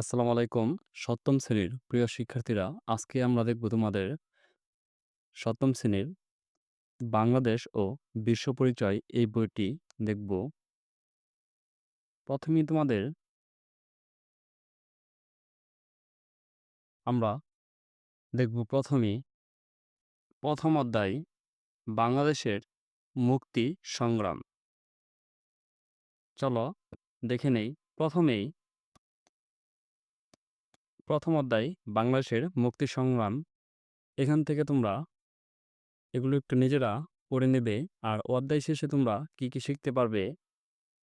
আসসালামু আলাইকুম। সপ্তম শ্রেণির প্রিয় শিক্ষার্থীরা, আজকে আমরা দেখব তোমাদের সপ্তম শ্রেণির বাংলাদেশ ও বিশ্ব পরিচয় এই বইটি দেখব। প্রথমেই তোমাদের আমরা দেখব প্রথমেই প্রথম অধ্যায় বাংলাদেশের মুক্তি সংগ্রাম। চলো দেখে নেই প্রথমেই প্রথম অধ্যায় বাংলাদেশের মুক্তি সংগ্রাম। এখান থেকে তোমরা এগুলো একটু নিজেরা পড়ে নেবে আর অধ্যায় শেষে তোমরা কি, কি শিখতে পারবে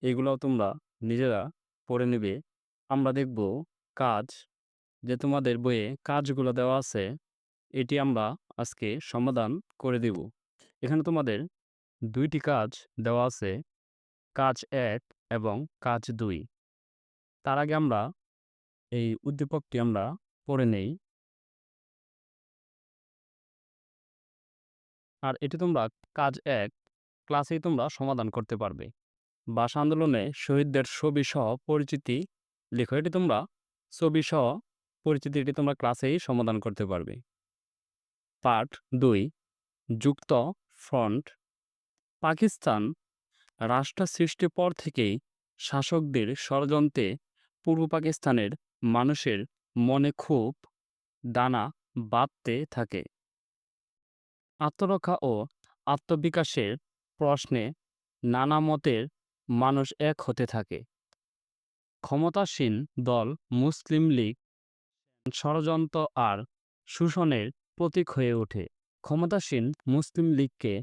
এগুলাও তোমরা নিজেরা পড়ে নেবে। আমরা দেখব কাজ যে তোমাদের বইয়ে কাজগুলো দেওয়া আছে এটি আমরা আজকে সমাধান করে দেব। এখানে তোমাদের দুইটি কাজ দেওয়া আছে। কাজ এক এবং কাজ দুই তার আগে আমরা এই উদ্দীপকটি আমরা পড়ে নেই। আর এটি তোমরা কাজ এক, ক্লাসেই তোমরা সমাধান করতে পারবে। ভাষা আন্দোলনে শহীদদের ছবি সহ পরিচিতি লেখো। এটি তোমরা ছবিসহ পরিচিতি এটি তোমরা ক্লাসেই সমাধান করতে পারবে। পার্ট দুই, যুক্ত ফ্রন্ট পাকিস্তান রাষ্ট্র সৃষ্টির পর থেকেই শাসকদের ষড়যন্ত্রে পূর্ব পাকিস্তানের মানুষের মনে খুব দানা বাঁধতে থাকে। আত্মরক্ষা ও আত্মবিকাশের প্রশ্নে নানা মতের মানুষ এক হতে থাকে। ক্ষমতাসীন দল মুসলিম লীগ ষড়যন্ত্র আর শোষণের প্রতীক হয়ে ওঠে। ক্ষমতাসীন মুসলিম লীগকে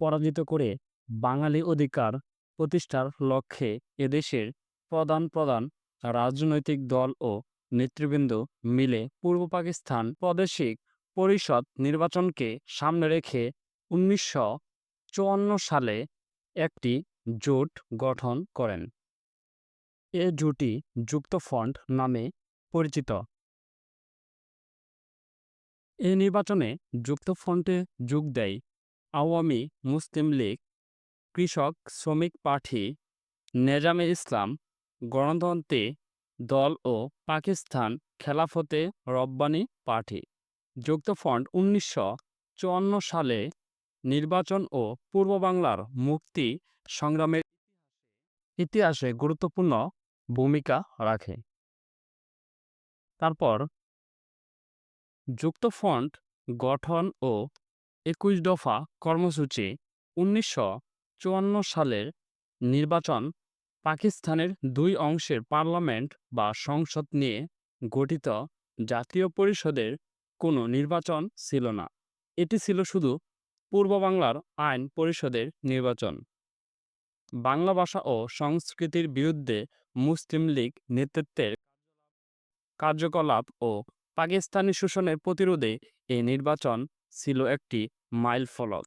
পরাজিত করে বাঙালি অধিকার প্রতিষ্ঠার লক্ষ্যে এদেশের প্রধান প্রধান রাজনৈতিক দল ও নেতৃবৃন্দ মিলে পূর্ব পাকিস্তান প্রাদেশিক পরিষদ নির্বাচনকে সামনে রেখে উনিশশো চুয়ান্ন সালে একটি জোট গঠন করেন। এ জোটই যুক্তফ্রন্ট নামে পরিচিত। এ নির্বাচনে যুক্তফ্রন্টে যোগ দেয় আওয়ামী মুসলিম লীগ, কৃষক শ্রমিক পার্টি, নেজামে ইসলাম, গণতন্ত্রী দল ও পাকিস্তান খেলাফতে রব্বানী পার্টি। যুক্তফ্রন্ট উনিশশো চুয়ান্ন সালে নির্বাচন ও পূর্ব বাংলার মুক্তি সংগ্রামের ইতিহাসে গুরুত্বপূর্ণ ভূমিকা রাখে। তারপর যুক্তফ্রন্ট গঠন ও একুশ দফা কর্মসূচি উনিশশো চুয়ান্ন সালের নির্বাচন পাকিস্তানের দুই অংশের পার্লামেন্ট বা সংসদ নিয়ে গঠিত জাতীয় পরিষদের কোনো নির্বাচন ছিল না। এটি ছিল শুধু পূর্ব বাংলার আইন পরিষদের নির্বাচন। বাংলা ভাষা ও সংস্কৃতির বিরুদ্ধে মুসলিম লীগ নেতৃত্বের কার্যকলাপ ও পাকিস্তানি শোষণের প্রতিরোধে এই নির্বাচন ছিল একটি মাইল ফলক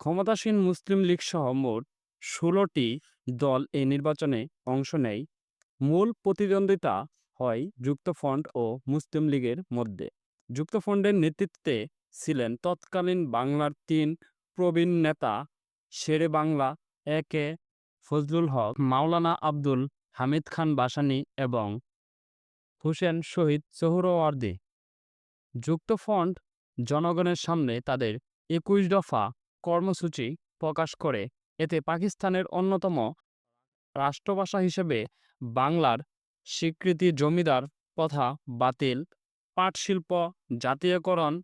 ক্ষমতাসীন মুসলিম লীগ সহ মোট ষোলোটি দল এই নির্বাচনে অংশ নেয়। মূল প্রতিদ্বন্দ্বিতা হয় যুক্তফ্রন্ট ও মুসলিম লীগের মধ্যে। যুক্তফ্রন্টের নেতৃত্বে ছিলেন তৎকালীন বাংলার তিন প্রবীণ নেতা শেরে বাংলা এ কে ফজলুল হক, মাওলানা আব্দুল হামিদ খান ভাসানী এবং হুসেন শহীদ সোহরাওয়ার্দী। যুক্তফ্রন্ট জনগণের সামনে তাদের একুশ দফা কর্মসূচি প্রকাশ করে। এতে পাকিস্তানের অন্যতম রাষ্ট্রভাষা হিসেবে বাংলার স্বীকৃতি জমিদার প্রথা বাতিল, পাটশিল্প জাতীয়করণ,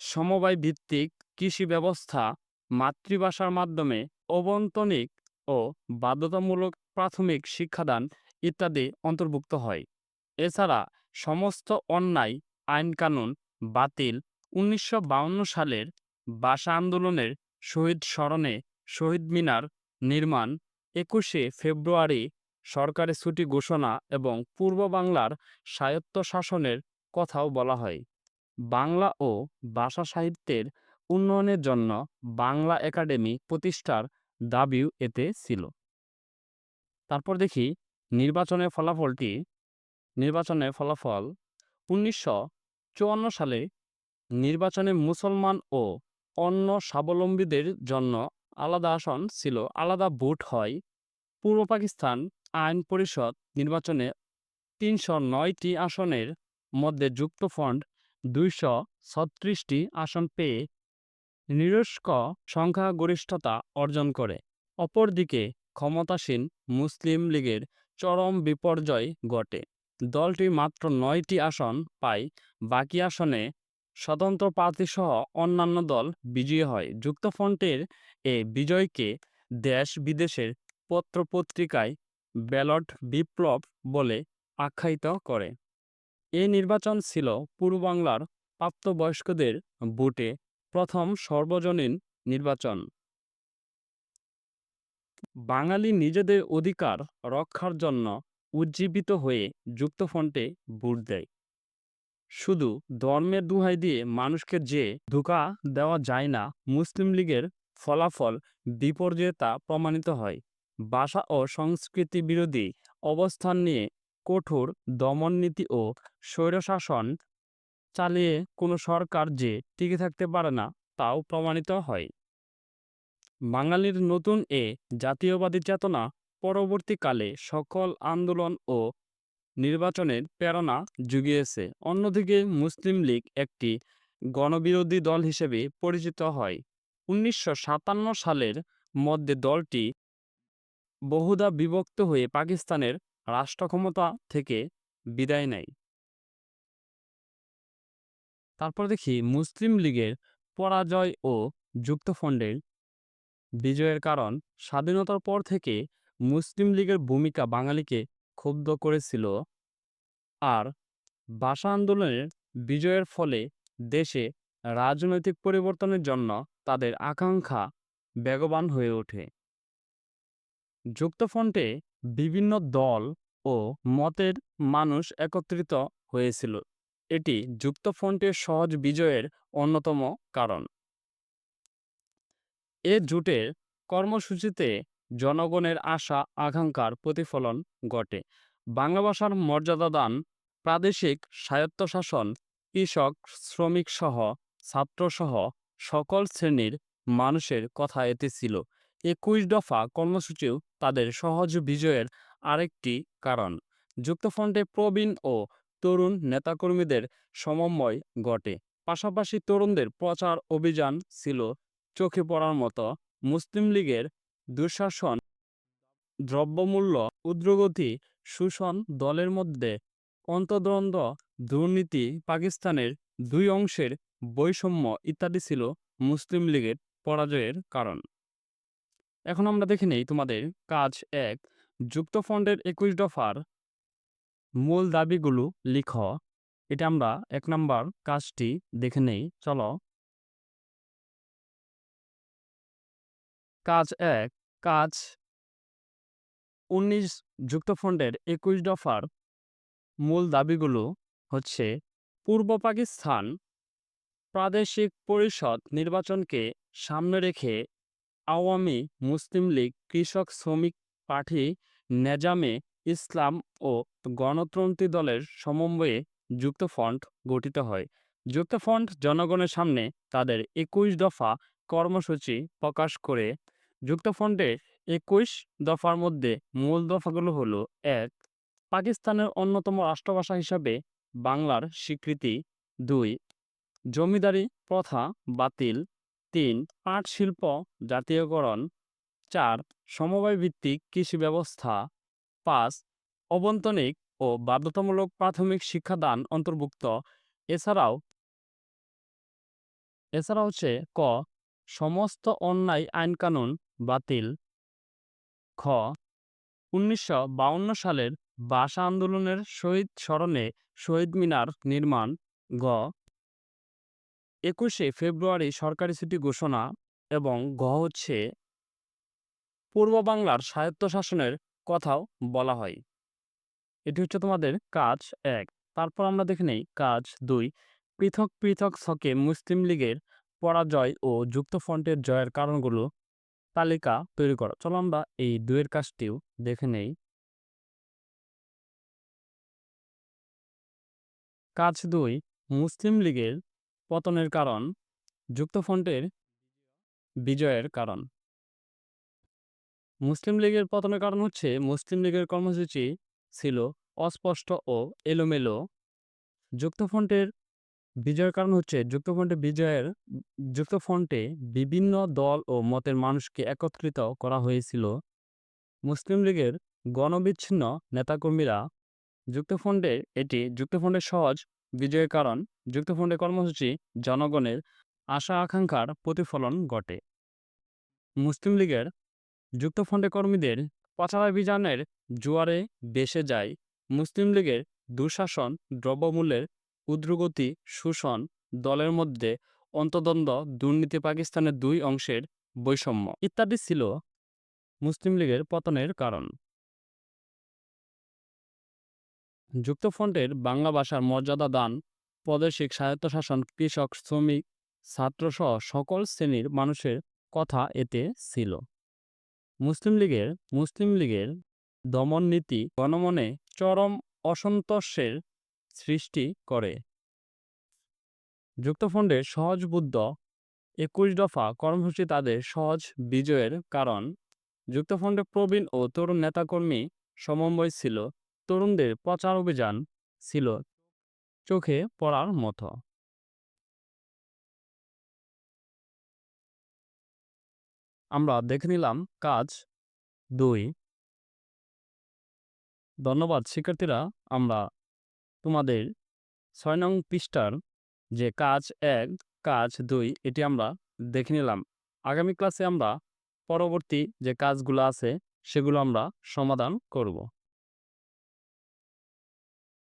সমবায় ভিত্তিক কৃষি ব্যবস্থা, মাতৃভাষার মাধ্যমে অবন্তনিক ও বাধ্যতামূলক প্রাথমিক শিক্ষাদান ইত্যাদি অন্তর্ভুক্ত হয়। এছাড়া সমস্ত অন্যায় আইনকানুন বাতিল, উনিশশো সালের ভাষা আন্দোলনের শহীদ স্মরণে শহীদ মিনার নির্মাণ, একুশে ফেব্রুয়ারি সরকারি ছুটি ঘোষণা এবং পূর্ব বাংলার স্বায়ত্তশাসনের কথাও বলা হয়। বাংলা ও ভাষা সাহিত্যের উন্নয়নের জন্য বাংলা একাডেমি প্রতিষ্ঠার দাবিও এতে ছিল। তারপর দেখি নির্বাচনের ফলাফলটি নির্বাচনের ফলাফল উনিশশো চুয়ান্ন সালে নির্বাচনে মুসলমান ও অন্য স্বাবলম্বীদের জন্য আলাদা আসন ছিল, আলাদা ভোট হয়। পূর্ব পাকিস্তান আইন পরিষদ নির্বাচনে তিনশো নয়টি আসনের মধ্যে যুক্তফ্রন্ট দুইশো ছত্রিশটি আসন পেয়ে নিরস্ক সংখ্যাগরিষ্ঠতা অর্জন করে। অপরদিকে ক্ষমতাসীন মুসলিম লীগের চরম বিপর্যয় ঘটে। দলটি মাত্র নয়টি আসন পায়, বাকি আসনে স্বতন্ত্র প্রার্থীসহ অন্যান্য দল বিজয়ী হয়। যুক্তফ্রন্টের এ বিজয়কে দেশ বিদেশের পত্রপত্রিকায় ব্যালট বিপ্লব বলে আখ্যায়িত করে। এ নির্বাচন ছিল পূর্ববাংলার প্রাপ্তবয়স্কদের ভোটে প্রথম সর্বজনীন নির্বাচন। বাঙালি নিজেদের অধিকার রক্ষার জন্য উজ্জীবিত হয়ে যুক্তফ্রন্টে ভোট দেয়। শুধু ধর্মের দুহাই দিয়ে মানুষকে যে ধোঁকা দেওয়া যায় না, মুসলিম লীগের ফলাফল বিপর্যয়ে তা প্রমাণিত হয়। ভাষা ও সংস্কৃতি বিরোধী অবস্থান নিয়ে কঠোর দমননীতি ও স্বৈরশাসন চালিয়ে কোনো সরকার যে টিকে থাকতে পারে না, তাও প্রমাণিত হয়। বাঙালির নতুন এ জাতীয়বাদী চেতনা পরবর্তীকালে সকল আন্দোলন ও নির্বাচনের প্রেরণা জুগিয়েছে। অন্যদিকে মুসলিম লীগ একটি গণবিরোধী দল হিসেবে পরিচিত হয়। উনিশশো সাতান্ন সালের মধ্যে দলটি বহুদা বিভক্ত হয়ে পাকিস্তানের রাষ্ট্রক্ষমতা থেকে বিদায় নেয়। তারপর দেখি মুসলিম লীগের পরাজয় ও যুক্তফ্রন্টের বিজয়ের কারণ। স্বাধীনতার পর থেকে মুসলিম লীগের ভূমিকা বাঙালিকে ক্ষুব্ধ করেছিল আর ভাষা আন্দোলনের বিজয়ের ফলে দেশে রাজনৈতিক পরিবর্তনের জন্য তাদের আকাঙ্ক্ষা বেগবান হয়ে ওঠে। যুক্তফ্রন্টে বিভিন্ন দল ও মতের মানুষ একত্রিত হয়েছিল। এটি যুক্তফ্রন্টের সহজ বিজয়ের অন্যতম কারণ। এ জোটের কর্মসূচিতে জনগণের আশা আকাঙ্ক্ষার প্রতিফলন ঘটে। বাংলা ভাষার মর্যাদা দান, প্রাদেশিক স্বায়ত্তশাসন, কৃষক, শ্রমিকসহ, ছাত্রসহ সকল শ্রেণির মানুষের কথা এতে ছিল। একুশ দফা কর্মসূচিও তাদের সহজ বিজয়ের আরেকটি কারণ। যুক্তফ্রন্টে প্রবীণ ও তরুণ নেতাকর্মীদের সমন্বয় ঘটে। পাশাপাশি তরুণদের প্রচার অভিযান ছিল চোখে পড়ার মতো। মুসলিম লীগের দুঃশাসন, দ্রব্যমূল্য, উদ্রগতি, শোষণ দলের মধ্যে অন্তদ্বন্দ্ব, দুর্নীতি পাকিস্তানের দুই অংশের বৈষম্য ইত্যাদি ছিল মুসলিম লীগের পরাজয়ের কারণ। এখন আমরা দেখে নেই তোমাদের কাজ এক যুক্তফ্রন্টের একুশ দফার মূল দাবিগুলো লিখ। এটা আমরা এক নম্বর কাজটি দেখে নেই, চলো। কাজ এক, কাজ উনিশ যুক্তফ্রন্টের একুশ দফার মূল দাবিগুলো হচ্ছে পূর্ব পাকিস্তান প্রাদেশিক পরিষদ নির্বাচনকে সামনে রেখে আওয়ামী মুসলিম লীগ কৃষক শ্রমিক পার্টি নেজামে ইসলাম ও গণতন্ত্রী দলের সমন্বয়ে যুক্তফ্রন্ট গঠিত হয়। যুক্তফ্রন্ট জনগণের সামনে তাদের একুশ দফা কর্মসূচি প্রকাশ করে। যুক্তফ্রন্টে একুশ দফার মধ্যে মূল দফাগুলো হলো, এক, পাকিস্তানের অন্যতম রাষ্ট্রভাষা হিসাবে বাংলার স্বীকৃতি, দুই জমিদারি প্রথা বাতিল। তিন পাট শিল্প জাতীয়করণ। চার সমবায় ভিত্তিক কৃষি ব্যবস্থা। পাঁচ, অবন্তনিক ও বাধ্যতামূলক প্রাথমিক শিক্ষাদান অন্তর্ভুক্ত। এছাড়াও এছাড়া হচ্ছে ক, সমস্ত অন্যায় আইনকানুন বাতিল। খ, উনিশশো সালের ভাষা আন্দোলনের শহীদ স্মরণে শহীদ মিনার নির্মাণ। গ একুশে ফেব্রুয়ারি সরকারি ছুটি ঘোষণা এবং গ হচ্ছে পূর্ব বাংলার স্বায়ত্তশাসনের কথাও বলা হয়। এটি হচ্ছে তোমাদের কাজ এক। তারপর আমরা দেখে নেই কাজ দুই। পৃথক পৃথক ছকে মুসলিম লীগের পরাজয় ও যুক্তফ্রন্টের জয়ের কারণগুলো তালিকা তৈরি করা। চলো আমরা এই দুয়ের কাজটিও দেখে নেই। কাজ দুই। মুসলিম লীগের পতনের কারণ, যুক্তফ্রন্টের বিজয়ের কারণ। মুসলিম লীগের পতনের কারণ হচ্ছে, মুসলিম লীগের কর্মসূচি ছিল অস্পষ্ট ও এলোমেলো। যুক্তফ্রন্টের বিজয়ের কারণ হচ্ছে যুক্তফ্রন্টে বিজয়ের, যুক্তফ্রন্টে বিভিন্ন দল ও মতের মানুষকে একত্রিত করা হয়েছিল। মুসলিম লীগের গণবিচ্ছিন্ন নেতাকর্মীরা যুক্তফ্রন্টে, এটি যুক্তফ্রন্টের সহজ বিজয়ের কারণ, যুক্তফ্রন্টের কর্মসূচি, জনগণের আশা আকাঙ্ক্ষার প্রতিফলন ঘটে। মুসলিম লীগের যুক্তফ্রন্টের কর্মীদের প্রচারাভিযানের জোয়ারে বেসে যায় মুসলিম লীগের দুঃশাসন, দ্রব্যমূল্যের ঊর্ধ্বগতি শোষণ দলের মধ্যে অন্তদ্বন্দ্ব, দুর্নীতি পাকিস্তানের দুই অংশের বৈষম্য ইত্যাদি ছিল মুসলিম লীগের পতনের কারণ। যুক্তফ্রন্টের বাংলা ভাষার মর্যাদা দান প্রাদেশিক স্বায়ত্তশাসন, কৃষক, শ্রমিক ছাত্রসহ সকল শ্রেণির মানুষের কথা এতে ছিল। মুসলিম লীগের মুসলিম লীগের দমন নীতি গণমনে চরম অসন্তোষের সৃষ্টি করে। যুক্তফ্রন্টের সহজবুদ্ধ একুশ দফা কর্মসূচি তাদের সহজ বিজয়ের কারণ। যুক্তফ্রন্টের প্রবীণ ও তরুণ নেতাকর্মী সমন্বয় ছিল। তরুণদের প্রচার অভিযান ছিল চোখে পড়ার মতো। আমরা দেখে নিলাম কাজ দুই। ধন্যবাদ শিক্ষার্থীরা, আমরা তোমাদের ছয় নং পৃষ্ঠার যে কাজ এক, কাজ দুই, এটি আমরা দেখে নিলাম। আগামী ক্লাসে আমরা পরবর্তী যে কাজগুলো আছে, সেগুলো আমরা সমাধান করব।